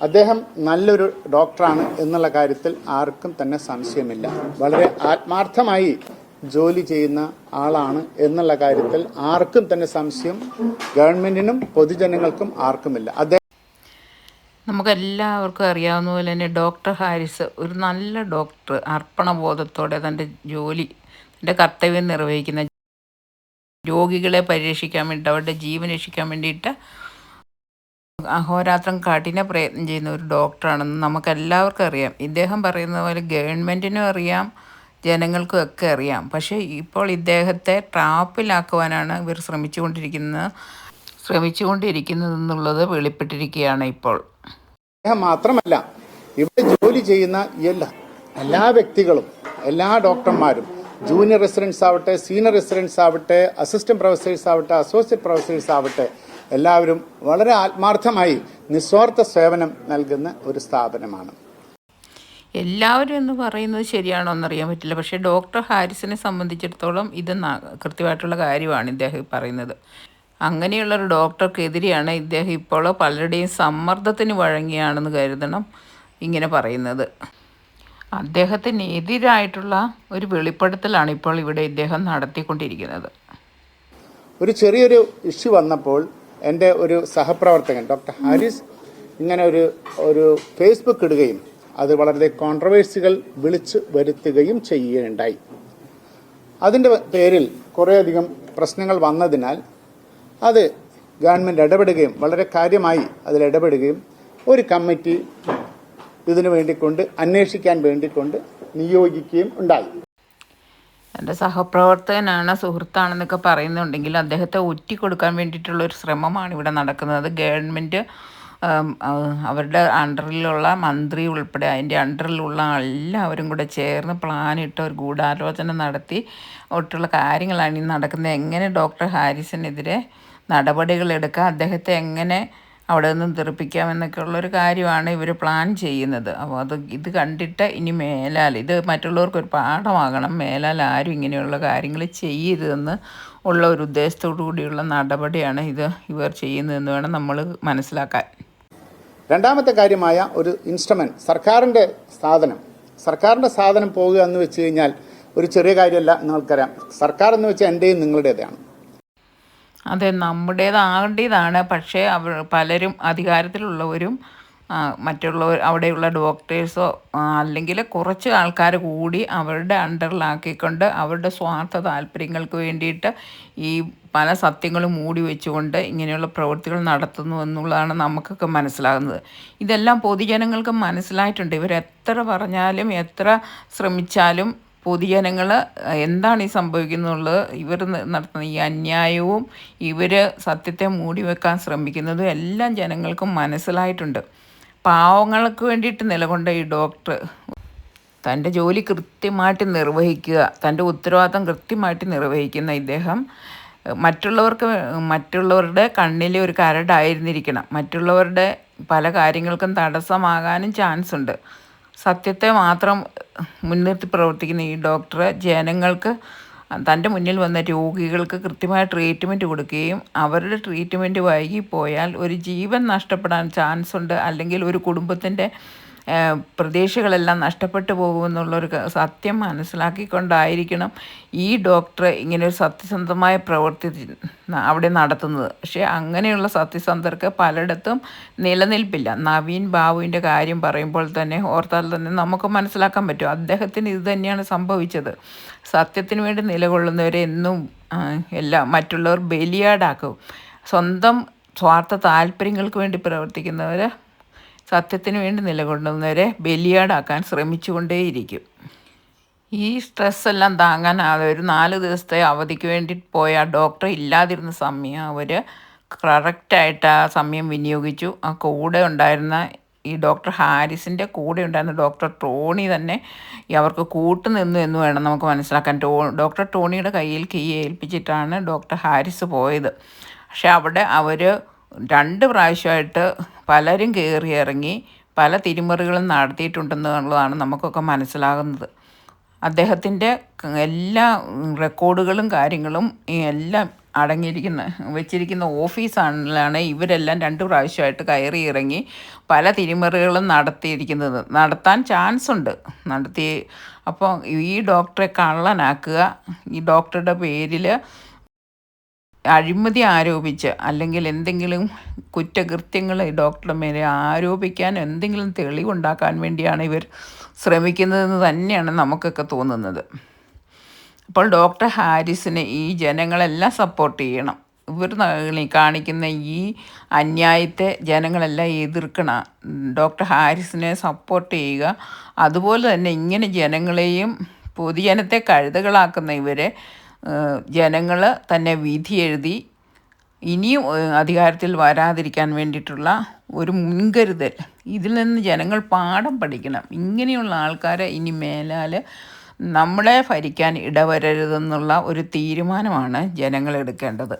അദ്ദേഹം നല്ലൊരു ഡോക്ടറാണ് എന്നുള്ള കാര്യത്തിൽ ആർക്കും തന്നെ സംശയമില്ല. വളരെ ആത്മാർത്ഥമായി ജോലി ചെയ്യുന്ന ആളാണ് എന്നുള്ള കാര്യത്തിൽ ആർക്കും തന്നെ സംശയം ഗവൺമെന്റിനും പൊതുജനങ്ങൾക്കും ആർക്കുമില്ല. അദ്ദേഹം നമുക്കെല്ലാവർക്കും അറിയാവുന്ന പോലെ തന്നെ ഡോക്ടർ ഹാരിസ് ഒരു നല്ല ഡോക്ടർ അർപ്പണബോധത്തോടെ തന്റെ ജോലി തന്റെ കർത്തവ്യം നിർവഹിക്കുന്ന രോഗികളെ പരിരക്ഷിക്കാൻ വേണ്ടി അവരുടെ ജീവൻ രക്ഷിക്കാൻ വേണ്ടിയിട്ട് അഹോരാത്രം കഠിന പ്രയത്നം ചെയ്യുന്ന ഒരു ഡോക്ടറാണെന്ന് നമുക്കെല്ലാവർക്കും അറിയാം. ഇദ്ദേഹം പറയുന്ന പോലെ ഗവൺമെന്റിനും അറിയാം ജനങ്ങൾക്കും ഒക്കെ അറിയാം. പക്ഷേ ഇപ്പോൾ ഇദ്ദേഹത്തെ ട്രാപ്പിലാക്കുവാനാണ് ഇവർ ശ്രമിച്ചുകൊണ്ടിരിക്കുന്നത് ശ്രമിച്ചുകൊണ്ടിരിക്കുന്നതെന്നുള്ളത് വെളിപ്പെട്ടിരിക്കുകയാണ് ഇപ്പോൾ. മാത്രമല്ല ഇവിടെ ജോലി ചെയ്യുന്ന എല്ലാ എല്ലാ വ്യക്തികളും എല്ലാ ഡോക്ടർമാരും ജൂനിയർ റെസിഡൻസ് ആവട്ടെ സീനിയർ റെസിഡൻസ് ആവട്ടെ അസിസ്റ്റന്റ് പ്രൊഫസേഴ്സ് ആവട്ടെ അസോസിയേറ്റ് പ്രൊഫസേഴ്സ് ആവട്ടെ എല്ലാവരും വളരെ ആത്മാർത്ഥമായി നിസ്വാർത്ഥ സേവനം നൽകുന്ന ഒരു സ്ഥാപനമാണ്. എല്ലാവരും എന്ന് പറയുന്നത് ശരിയാണോ എന്നറിയാൻ പറ്റില്ല. പക്ഷേ ഡോക്ടർ ഹാരിസിനെ സംബന്ധിച്ചിടത്തോളം ഇത് കൃത്യമായിട്ടുള്ള കാര്യമാണ് ഇദ്ദേഹം പറയുന്നത്. അങ്ങനെയുള്ള ഒരു ഡോക്ടർക്കെതിരെയാണ് ഇദ്ദേഹം ഇപ്പോൾ പലരുടെയും സമ്മർദ്ദത്തിന് വഴങ്ങിയാണെന്ന് കരുതണം ഇങ്ങനെ പറയുന്നത്. അദ്ദേഹത്തിന് എതിരായിട്ടുള്ള ഒരു വെളിപ്പെടുത്തലാണ് ഇപ്പോൾ ഇവിടെ ഇദ്ദേഹം നടത്തിക്കൊണ്ടിരിക്കുന്നത്. ഒരു ചെറിയൊരു ഇഷ്യൂ വന്നപ്പോൾ എന്റെ ഒരു സഹപ്രവർത്തകൻ ഡോക്ടർ ഹാരിസ് ഇങ്ങനെ ഒരു ഒരു ഫേസ്ബുക്ക് ഇടുകയും അത് വളരെ കോൺട്രവേഴ്സികൾ വിളിച്ചു വരുത്തുകയും ചെയ്യുകയുണ്ടായി. അതിന്റെ പേരിൽ കുറേയധികം പ്രശ്നങ്ങൾ വന്നതിനാൽ അത് ഗവൺമെന്റ് ഇടപെടുകയും വളരെ കാര്യമായി അതിൽ ഇടപെടുകയും ഒരു കമ്മിറ്റി ഇതിനു വേണ്ടിക്കൊണ്ട് അന്വേഷിക്കാൻ വേണ്ടിക്കൊണ്ട് നിയോഗിക്കുകയും ഉണ്ടായി. എന്റെ സഹപ്രവർത്തകനാണ് സുഹൃത്താണെന്നൊക്കെ പറയുന്നുണ്ടെങ്കിൽ അദ്ദേഹത്തെ ഒറ്റിക്കൊടുക്കാൻ വേണ്ടിയിട്ടുള്ള ഒരു ശ്രമമാണ് ഇവിടെ നടക്കുന്നത്. ഗവൺമെന്റ് അവരുടെ അണ്ടറിലുള്ള മന്ത്രി ഉൾപ്പെടെ അതിന്റെ അണ്ടറിലുള്ള എല്ലാവരും കൂടെ ചേർന്ന് പ്ലാനിട്ട് ഒരു ഗൂഢാലോചന നടത്തി. ഒട്ടുള്ള കാര്യങ്ങളാണ് ഈ നടക്കുന്നത്. എങ്ങനെ ഡോക്ടർ ഹാരിസിനെതിരെ നടപടികളെടുക്കുക അദ്ദേഹത്തെ എങ്ങനെ അവിടെ നിന്നും തെറിപ്പിക്കാമെന്നൊക്കെ ഉള്ളൊരു കാര്യമാണ് ഇവർ പ്ലാൻ ചെയ്യുന്നത്. അപ്പോൾ അത് ഇത് കണ്ടിട്ട് ഇനി മേലാൽ ഇത് മറ്റുള്ളവർക്കൊരു പാഠമാകണം. മേലാൽ ആരും ഇങ്ങനെയുള്ള കാര്യങ്ങൾ ചെയ്യരുതെന്ന് ഉള്ള ഒരു ഉദ്ദേശത്തോടു കൂടിയുള്ള നടപടിയാണ് ഇത് ഇവർ ചെയ്യുന്നതെന്ന് വേണം നമ്മൾ മനസ്സിലാക്കാൻ. രണ്ടാമത്തെ കാര്യമായ ഒരു ഇൻസ്ട്രുമെന്റ് സർക്കാരിന്റെ സാധനം. സർക്കാരിന്റെ സാധനം പോകുക എന്ന് വെച്ച് കഴിഞ്ഞാൽ ഒരു ചെറിയ കാര്യമല്ല നിങ്ങൾക്കറിയാം. സർക്കാർ എന്ന് വെച്ചാൽ എന്റെയും നിങ്ങളുടേതാണ്. അതെ നമ്മുടേതാകേണ്ടതാണ് പക്ഷേ അവർ പലരും അധികാരത്തിലുള്ളവരും മറ്റുള്ളവർ അവിടെയുള്ള ഡോക്ടേഴ്സോ അല്ലെങ്കിൽ കുറച്ച് ആൾക്കാർ കൂടി അവരുടെ അണ്ടറിലാക്കിക്കൊണ്ട് അവരുടെ സ്വാർത്ഥ താല്പര്യങ്ങൾക്ക് വേണ്ടിയിട്ട് ഈ പല സത്യങ്ങളും മൂടി വെച്ചുകൊണ്ട് ഇങ്ങനെയുള്ള പ്രവൃത്തികൾ നടത്തുന്നു എന്നുള്ളതാണ് നമുക്കൊക്കെ മനസ്സിലാകുന്നത്. ഇതെല്ലാം പൊതുജനങ്ങൾക്ക് മനസ്സിലായിട്ടുണ്ട്. ഇവരെത്ര പറഞ്ഞാലും എത്ര ശ്രമിച്ചാലും പൊതുജനങ്ങൾ എന്താണ് ഈ സംഭവിക്കുന്നുള്ളത്? ഇവർ നടത്തുന്ന ഈ അന്യായവും ഇവർ സത്യത്തെ മൂടി വെക്കാൻ ശ്രമിക്കുന്നതും എല്ലാം ജനങ്ങൾക്കും മനസ്സിലായിട്ടുണ്ട്. പാവങ്ങൾക്ക് വേണ്ടിയിട്ട് നിലകൊണ്ട ഈ ഡോക്ടർ തന്റെ ജോലി കൃത്യമായിട്ട് നിർവഹിക്കുക തന്റെ ഉത്തരവാദിത്തം കൃത്യമായിട്ട് നിർവഹിക്കുന്ന ഇദ്ദേഹം മറ്റുള്ളവർക്ക് മറ്റുള്ളവരുടെ കണ്ണിലെ ഒരു കരടായിരുന്നിരിക്കണം. മറ്റുള്ളവരുടെ പല കാര്യങ്ങൾക്കും തടസ്സമാകാനും ചാൻസ് ഉണ്ട് സത്യത്തെ മാത്രം മുൻനിർത്തി പ്രവർത്തിക്കുന്ന ഈ ഡോക്ടർ ജനങ്ങൾക്ക് തന്റെ മുന്നിൽ വന്ന രോഗികൾക്ക് കൃത്യമായ ട്രീറ്റ്മെന്റ് കൊടുക്കുകയും അവരുടെ ട്രീറ്റ്മെന്റ് വൈകിപ്പോയാൽ ഒരു ജീവൻ നഷ്ടപ്പെടാൻ ചാൻസ് ഉണ്ട്. അല്ലെങ്കിൽ ഒരു കുടുംബത്തിന്റെ പ്രതീക്ഷകളെല്ലാം നഷ്ടപ്പെട്ടു പോകുമെന്നുള്ളൊരു സത്യം മനസ്സിലാക്കിക്കൊണ്ടായിരിക്കണം ഈ ഡോക്ടർ ഇങ്ങനെ ഒരു സത്യസന്ധമായ പ്രവൃത്തി അവിടെ നടത്തുന്നത്. പക്ഷേ അങ്ങനെയുള്ള സത്യസന്ധർക്ക് പലയിടത്തും നിലനിൽപ്പില്ല. നവീൻ ബാബുവിന്റെ കാര്യം പറയുമ്പോൾ തന്നെ ഓർത്താൽ തന്നെ നമുക്ക് മനസ്സിലാക്കാൻ പറ്റും. അദ്ദേഹത്തിന് ഇത് തന്നെയാണ് സംഭവിച്ചത്. സത്യത്തിന് വേണ്ടി നിലകൊള്ളുന്നവരെ എന്നും എല്ലാം മറ്റുള്ളവർ ബലിയാടാക്കും. സ്വന്തം സ്വാർത്ഥ താല്പര്യങ്ങൾക്ക് വേണ്ടി പ്രവർത്തിക്കുന്നവർ സത്യത്തിന് വേണ്ടി നിലകൊള്ളുന്നവരെ ബലിയാടാക്കാൻ ശ്രമിച്ചുകൊണ്ടേയിരിക്കും. ഈ സ്ട്രെസ് എല്ലാം താങ്ങാനാവാതെ ഒരു നാല് ദിവസത്തെ അവധിക്ക് വേണ്ടി പോയ ഡോക്ടർ ഇല്ലാതിരുന്ന സമയം അവർ കറക്റ്റായിട്ട് ആ സമയം വിനിയോഗിച്ചു. ആ കൂടെ ഉണ്ടായിരുന്ന ഈ ഡോക്ടർ ഹാരിസിന്റെ കൂടെ ഉണ്ടായിരുന്ന ഡോക്ടർ ടോണി തന്നെ അവർക്ക് കൂട്ടുനിന്നു എന്ന് വേണം നമുക്ക് മനസ്സിലാക്കാൻ. ടോ ഡോക്ടർ ടോണിയുടെ കയ്യിൽ കീ ഏൽപ്പിച്ചിട്ടാണ് ഡോക്ടർ ഹാരിസ് പോയത്. പക്ഷെ അവിടെ അവർ രണ്ട് പ്രാവശ്യമായിട്ട് പലരും കയറി ഇറങ്ങി പല തിരിമറികളും നടത്തിയിട്ടുണ്ടെന്നുള്ളതാണ് നമുക്കൊക്കെ മനസ്സിലാകുന്നത്. അദ്ദേഹത്തിന്റെ എല്ലാ റെക്കോർഡുകളും കാര്യങ്ങളും എല്ലാം അടങ്ങിയിരിക്കുന്ന വെച്ചിരിക്കുന്ന ഓഫീസാണ് ഇവരെല്ലാം രണ്ട് പ്രാവശ്യമായിട്ട് കയറി ഇറങ്ങി പല തിരിമറികളും നടത്തിയിരിക്കുന്നത്. നടത്താൻ ചാൻസ് ഉണ്ട് നടത്തി അപ്പോൾ ഈ ഡോക്ടറെ കള്ളനാക്കുക. ഈ ഡോക്ടറുടെ പേരിൽ അഴിമതി ആരോപിച്ച് അല്ലെങ്കിൽ എന്തെങ്കിലും കുറ്റകൃത്യങ്ങൾ ഡോക്ടർമാരെ ആരോപിക്കാൻ എന്തെങ്കിലും തെളിവുണ്ടാക്കാൻ വേണ്ടിയാണ് ഇവർ ശ്രമിക്കുന്നതെന്ന് തന്നെയാണ് നമുക്കൊക്കെ തോന്നുന്നത്. അപ്പോൾ ഡോക്ടർ ഹാരിസിനെ ഈ ജനങ്ങളെല്ലാം സപ്പോർട്ട് ചെയ്യണം. ഇവർ കാണിക്കുന്ന ഈ അന്യായത്തെ ജനങ്ങളെല്ലാം എതിർക്കണം. ഡോക്ടർ ഹാരിസിനെ സപ്പോർട്ട് ചെയ്യുക. അതുപോലെ തന്നെ ഇങ്ങനെ ജനങ്ങളെയും പൊതുജനത്തെ കഴുതകളാക്കുന്ന ഇവരെ ജനങ്ങൾ തന്നെ വിധി എഴുതി ഇനിയും അധികാരത്തിൽ വരാതിരിക്കാൻ വേണ്ടിയിട്ടുള്ള ഒരു മുൻകരുതൽ. ഇതിൽ നിന്ന് ജനങ്ങൾ പാഠം പഠിക്കണം. ഇങ്ങനെയുള്ള ആൾക്കാരെ ഇനി മേലാൽ നമ്മളെ ഭരിക്കാൻ ഇടവരരുതെന്നുള്ള ഒരു തീരുമാനമാണ് ജനങ്ങൾ എടുക്കേണ്ടത്.